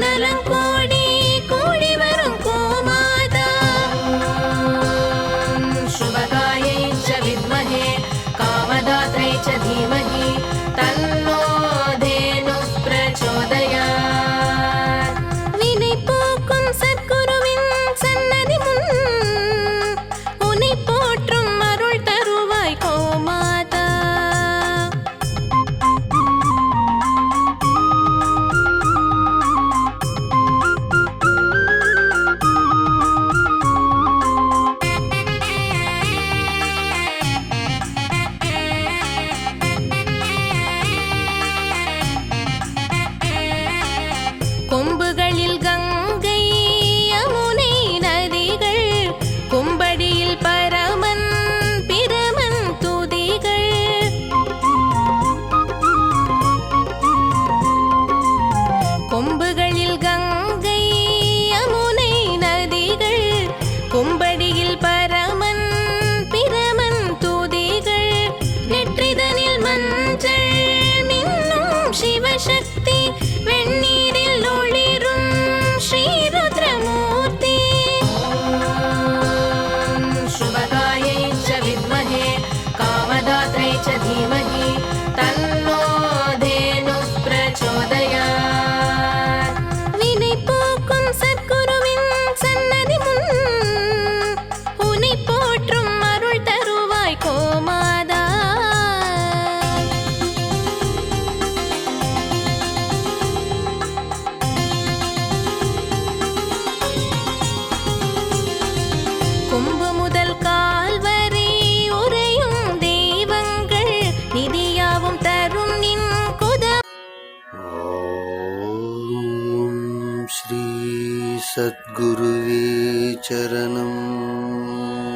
Malarum கொம்புகளில் Ganga सद्गुरुवे चरणम्